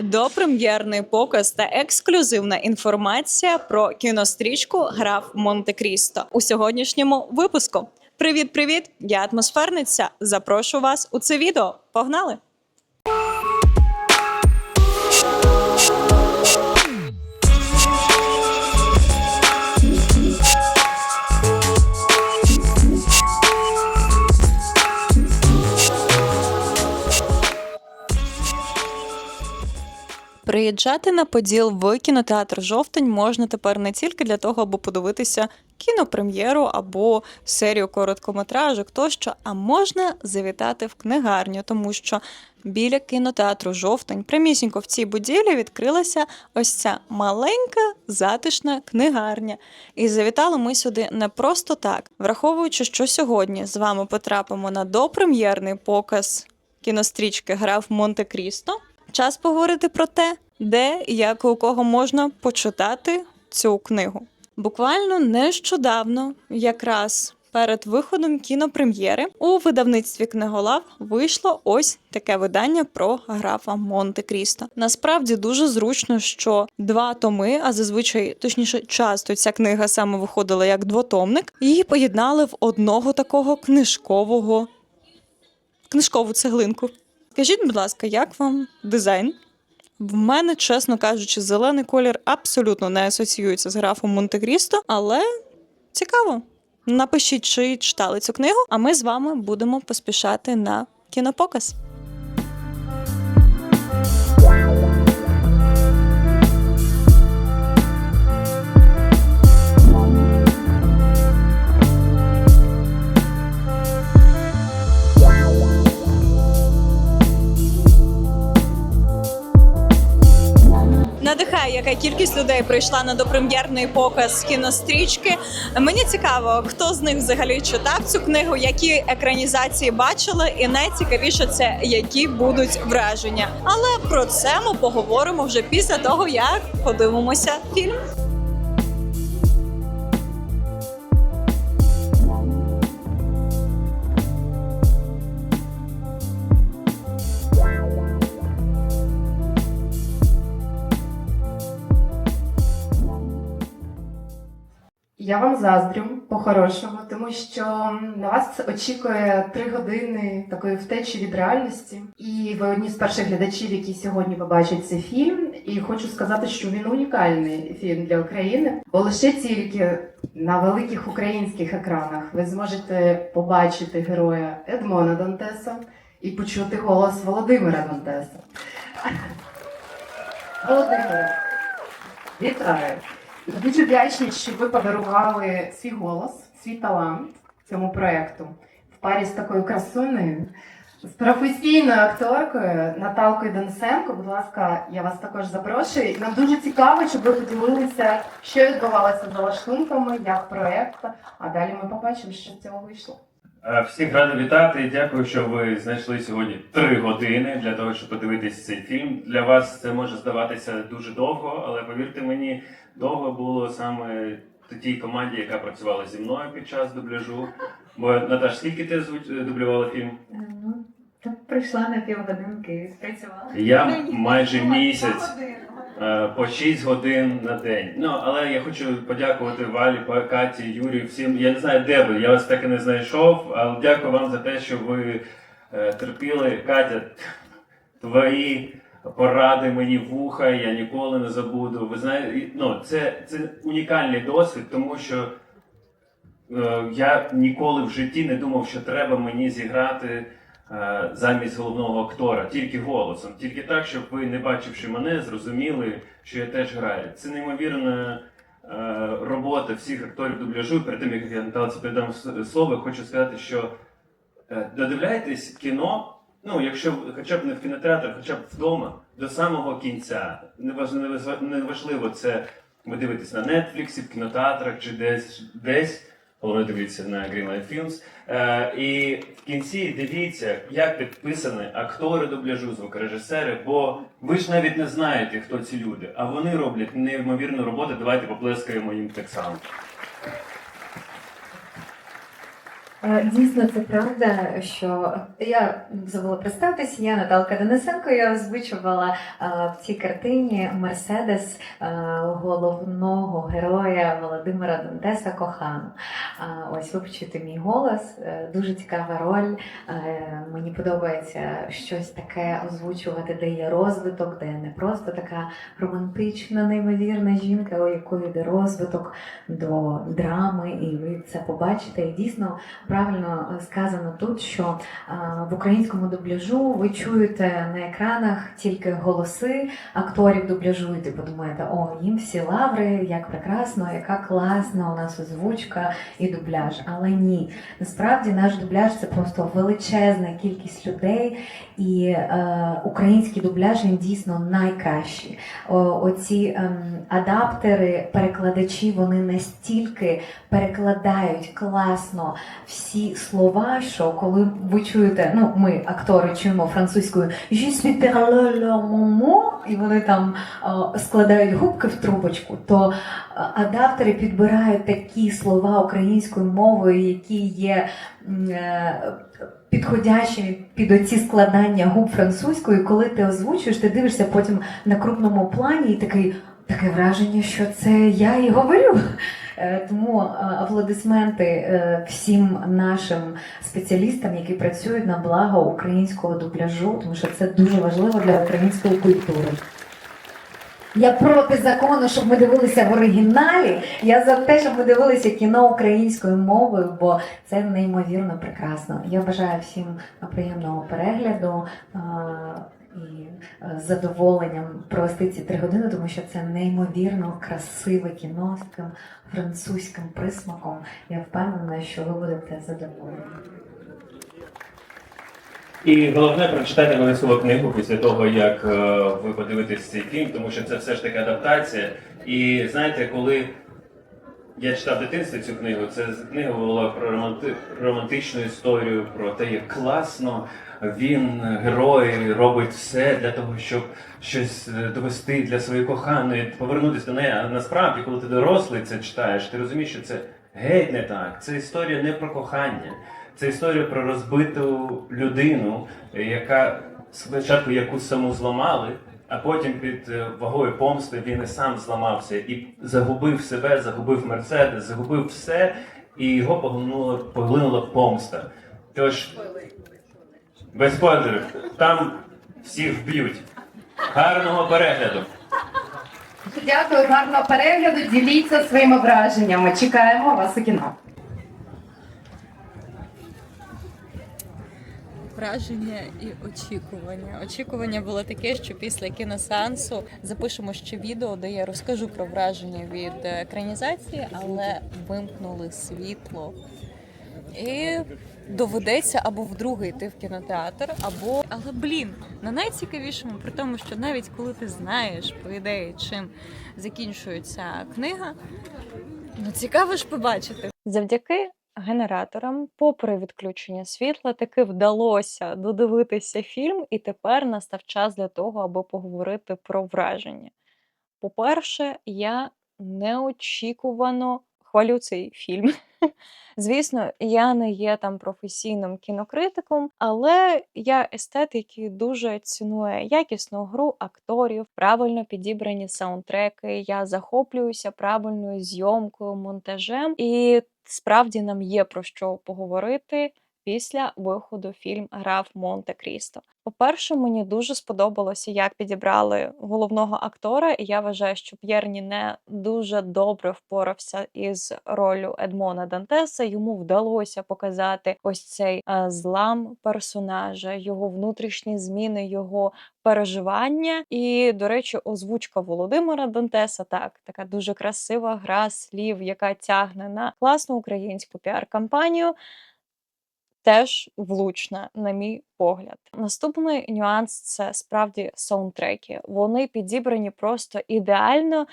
Допрем'єрний показ та ексклюзивна інформація про кінострічку Граф Монте-Крісто у сьогоднішньому випуску. Привіт, привіт! Я атмосферниця. Запрошу вас у це відео. Погнали! Приїжджати на поділ в кінотеатр Жовтень можна тепер не тільки для того, аби подивитися кінопрем'єру або серію короткометражок тощо, а можна завітати в книгарню, тому що біля кінотеатру Жовтень, прямісінько в цій будівлі відкрилася ось ця маленька затишна книгарня. І завітали ми сюди не просто так, враховуючи, що сьогодні з вами потрапимо на допрем'єрний показ кінострічки Граф Монте-Крісто. Час поговорити про те, де і як у кого можна почитати цю книгу. Буквально нещодавно, якраз перед виходом кінопрем'єри, у видавництві книголав вийшло ось таке видання про графа Монте-Крісто. Насправді дуже зручно, що два томи, а зазвичай точніше, часто ця книга саме виходила як двотомник, її поєднали в одного такого книжкового книжкову цеглинку. Скажіть, будь ласка, як вам дизайн? В мене, чесно кажучи, зелений колір абсолютно не асоціюється з графом Монте-Крісто, але цікаво. Напишіть, чи читали цю книгу, а ми з вами будемо поспішати на кінопоказ. Надихає, яка кількість людей прийшла на допрем'єрний показ кінострічки. Мені цікаво, хто з них взагалі читав цю книгу, які екранізації бачили, і найцікавіше це які будуть враження. Але про це ми поговоримо вже після того, як подивимося фільм. Я вам заздрю по-хорошому, тому що на вас очікує три години такої втечі від реальності. І ви одні з перших глядачів, які сьогодні побачать цей фільм. І хочу сказати, що він унікальний фільм для України, бо лише тільки на великих українських екранах ви зможете побачити героя Едмона Дантеса і почути голос Володимира Дантеса. Володимире, вітаю! Дуже вдячні, що ви подарували свій голос, свій талант цьому проєкту в парі з такою красунею, з професійною акторкою Наталкою Денисенко. Будь ласка, я вас також запрошую. Нам дуже цікаво, щоб ви поділилися, що відбувалося за лаштунками, як проєкт. А далі ми побачимо, що з цього вийшло. Е, Всіх радий вітати і дякую, що ви знайшли сьогодні три години для того, щоб подивитись цей фільм. Для вас це може здаватися дуже довго, але повірте мені, довго було саме тій команді, яка працювала зі мною під час дубляжу. Бо Наташ, скільки ти озвуч- дублювала фільм? Ну, так прийшла на півгодинки і спрацювала. Я майже місяць. Е, по 6 годин на день. Ну але я хочу подякувати Валі, Каті, Юрію, всім. Я не знаю, де ви. Я вас так і не знайшов. Але дякую вам за те, що ви е, терпіли. Катя, твої поради мені вуха, я ніколи не забуду. Ви знаєте, ну, це, це унікальний досвід, тому що е, я ніколи в житті не думав, що треба мені зіграти замість головного актора, тільки голосом, тільки так, щоб ви, не бачивши мене, зрозуміли, що я теж граю. Це неймовірна е, робота всіх акторів дубляжу. Перед тим як я Наталці передам слово, хочу сказати, що е, додивляйтесь кіно. Ну, якщо хоча б не в кінотеатрах, хоча б вдома, до самого кінця. Неважливо, це ви дивитесь на Netflix, в кінотеатрах чи десь десь. Головне дивіться на Greenlight Films. Е, і в кінці дивіться, як підписані актори дубляжу, звукорежисери, бо ви ж навіть не знаєте, хто ці люди, а вони роблять неймовірну роботу. Давайте поплескаємо їм так само. Е, Дійсно, це правда, що я забула представитися, я Наталка Денисенко, я озвучувала е, в цій картині Мерседес е, головного героя Володимира Дантеса Кохану. Ось ви почуєте мій голос, дуже цікава роль. Мені подобається щось таке озвучувати, де є розвиток, де не просто така романтична, неймовірна жінка, у якої йде розвиток до драми, і ви це побачите. І дійсно правильно е, сказано тут, що в українському дубляжу ви чуєте на екранах тільки голоси акторів дубляжу, і ти подумаєте, о, їм всі лаври, як прекрасно, яка класна у нас озвучка і дубляж. Але ні, насправді наш дубляж це просто величезна кількість людей, і е, український дубляж він дійсно найкращий. О, оці ем, адаптери, перекладачі, вони настільки перекладають класно всі слова, що коли ви чуєте, ну ми, актори, чуємо французькою «Je suis le moment», і вони там складають губки в трубочку, то адаптери підбирають такі слова українською мовою, які є е, підходящими під оці складання губ французькою. Коли ти озвучуєш, ти дивишся потім на крупному плані і такий. Таке враження, що це я і говорю. Е, Тому е, аплодисменти е, всім нашим спеціалістам, які працюють на благо українського дубляжу, тому що це дуже важливо для української культури. Я проти закону, щоб ми дивилися в оригіналі. Я за те, щоб ми дивилися кіно українською мовою, бо це неймовірно прекрасно. Я бажаю всім приємного перегляду. І е, з задоволенням провести ці три години, тому що це неймовірно красиве кіно з таким французьким присмаком. Я впевнена, що ви будете задоволені. І головне прочитати обов'язково книгу після того, як е, ви подивитесь цей фільм, тому що це все ж таки адаптація. І знаєте, коли я читав в дитинстві цю книгу, це книга була про романти... романтичну історію, про те, як класно він, герой, робить все для того, щоб щось е, довести для своєї коханої, повернутися до неї. А насправді, коли ти дорослий це читаєш, ти розумієш, що це геть не так. Це історія не про кохання. Це історія про розбиту людину, яка спочатку яку саму зламали, а потім під е, вагою помсти він і сам зламався і загубив себе, загубив Мерседес, загубив все, і його поглинула, поглинула помста. Тож, без спойлерів, там всіх вб'ють. Гарного перегляду! Дякую, гарного перегляду. Діліться своїми враженнями. Чекаємо вас у кіно. Враження і очікування. Очікування було таке, що після кіносеансу запишемо ще відео, де я розкажу про враження від екранізації, але вимкнули світло. І доведеться або вдруге йти в кінотеатр, або але блін, на найцікавішому, при тому, що навіть коли ти знаєш по ідеї, чим закінчується книга, ну цікаво ж побачити. Завдяки генераторам, попри відключення світла, таки вдалося додивитися фільм, і тепер настав час для того, аби поговорити про враження. По-перше, я неочікувано хвалю цей фільм. Звісно, я не є там професійним кінокритиком, але я естет, який дуже цінує якісну гру акторів, правильно підібрані саундтреки. Я захоплююся правильною зйомкою, монтажем, і справді нам є про що поговорити. Після виходу фільм Граф Монте-Крісто. По-перше, мені дуже сподобалося, як підібрали головного актора, і я вважаю, що П'єр Ніне дуже добре впорався із ролью Едмона Дантеса. Йому вдалося показати ось цей е, злам персонажа, його внутрішні зміни, його переживання. І, до речі, озвучка Володимира Дантеса так, така дуже красива гра слів, яка тягне на класну українську піар-кампанію. Теж влучна, на мій погляд. Наступний нюанс це справді саундтреки. Вони підібрані просто ідеально,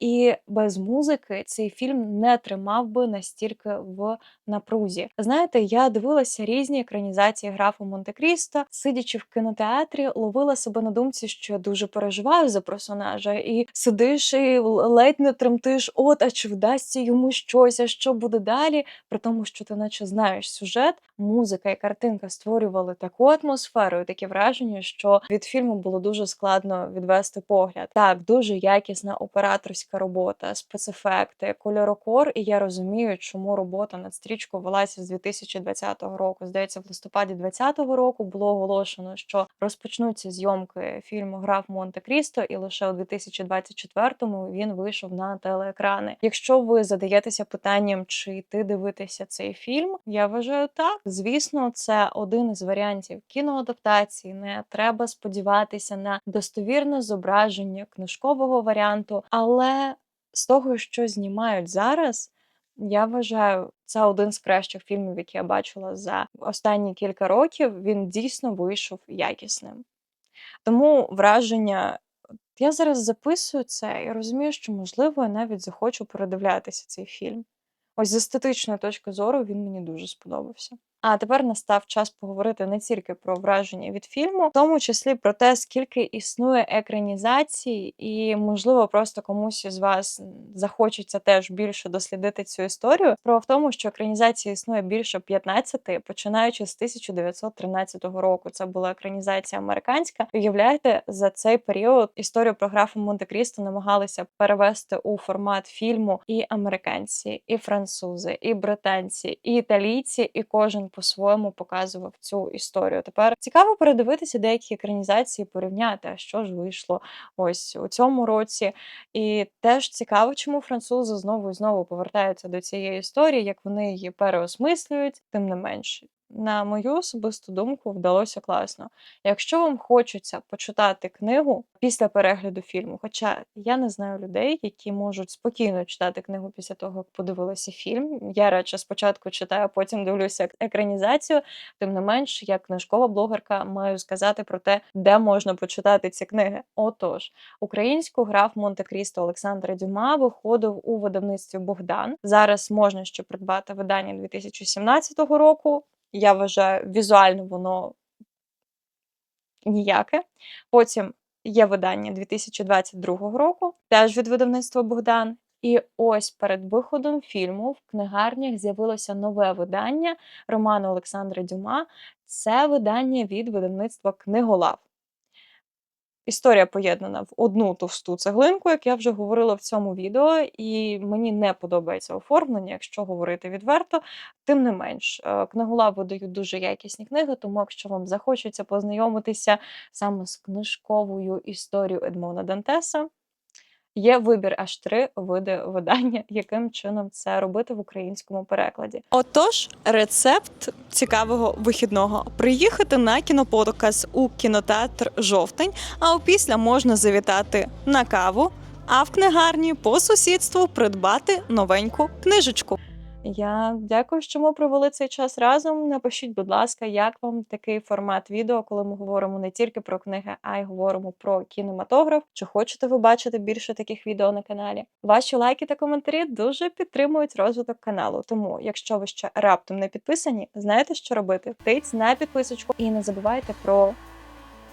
і без музики цей фільм не тримав би настільки в напрузі. Знаєте, я дивилася різні екранізації графу Монте-Крісто, сидячи в кінотеатрі, ловила себе на думці, що я дуже переживаю за персонажа, і сидиш і ледь не тремтиш, от, а чи вдасться йому щось, а що буде далі? При тому, що ти наче знаєш сюжет, музика і картинка створювали таку атмосферу, і таке враження, що від фільму було дуже складно відвести погляд. Так, дуже якісна операторська робота, спецефекти, кольорокор, і я розумію, чому робота над стрічкою велася з 2020 року. Здається, в листопаді 2020 року було оголошено, що розпочнуться зйомки фільму Граф Монте-Крісто, і лише у 2024-му він вийшов на телеекрани. Якщо ви задаєтеся питанням, чи йти дивитися цей фільм, я вважаю так. Звісно, це один із варіантів кіноадаптації. Не треба сподіватися на достовірне зображення книжкового варіанту, але з того, що знімають зараз. Я вважаю, це один з кращих фільмів, які я бачила за останні кілька років. Він дійсно вийшов якісним. Тому враження. Я зараз записую це і розумію, що, можливо, я навіть захочу передивлятися цей фільм. Ось з естетичної точки зору він мені дуже сподобався. А тепер настав час поговорити не тільки про враження від фільму, в тому числі про те, скільки існує екранізацій, і, можливо, просто комусь із вас захочеться теж більше дослідити цю історію. Справа в тому, що екранізація існує більше 15, починаючи з 1913 року. Це була екранізація американська. Уявляєте, за цей період історію про графа Монте-Крісто намагалися перевести у формат фільму і американці, і французи, і британці, і італійці, і кожен по-своєму показував цю історію. Тепер цікаво передивитися деякі екранізації, порівняти, а що ж вийшло ось у цьому році. І теж цікаво, чому французи знову і знову повертаються до цієї історії, як вони її переосмислюють, тим не менше. На мою особисту думку, вдалося класно. Якщо вам хочеться почитати книгу після перегляду фільму, хоча я не знаю людей, які можуть спокійно читати книгу після того, як подивилися фільм. Я радше спочатку читаю, а потім дивлюся екранізацію. Тим не менш, як книжкова блогерка, маю сказати про те, де можна почитати ці книги. Отож, українську граф Монте-Крісто Олександра Дюма виходив у видавництві Богдан. Зараз можна ще придбати видання 2017 року. Я вважаю, візуально воно ніяке. Потім є видання 2022 року, теж від видавництва Богдан. І ось перед виходом фільму в книгарнях з'явилося нове видання роману Олександра Дюма. Це видання від видавництва Книголав. Історія поєднана в одну товсту цеглинку, як я вже говорила в цьому відео, і мені не подобається оформлення, якщо говорити відверто. Тим не менш, е, книголав видають дуже якісні книги, тому якщо вам захочеться познайомитися саме з книжковою історією Едмона Дантеса, є вибір аж три види видання, яким чином це робити в українському перекладі. Отож, рецепт цікавого вихідного: приїхати на кіноподказ у кінотеатр Жовтень, а опісля можна завітати на каву, а в книгарні по сусідству придбати новеньку книжечку. Я дякую, що ми провели цей час разом. Напишіть, будь ласка, як вам такий формат відео, коли ми говоримо не тільки про книги, а й говоримо про кінематограф. Чи хочете ви бачити більше таких відео на каналі? Ваші лайки та коментарі дуже підтримують розвиток каналу. Тому, якщо ви ще раптом не підписані, знаєте, що робити? Тиць на підписочку і не забувайте про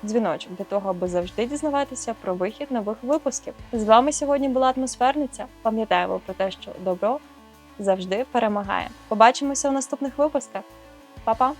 дзвіночок для того, аби завжди дізнаватися про вихід нових випусків. З вами сьогодні була атмосферниця. Пам'ятаємо про те, що добро завжди перемагає. Побачимося у наступних випусках. Па-па!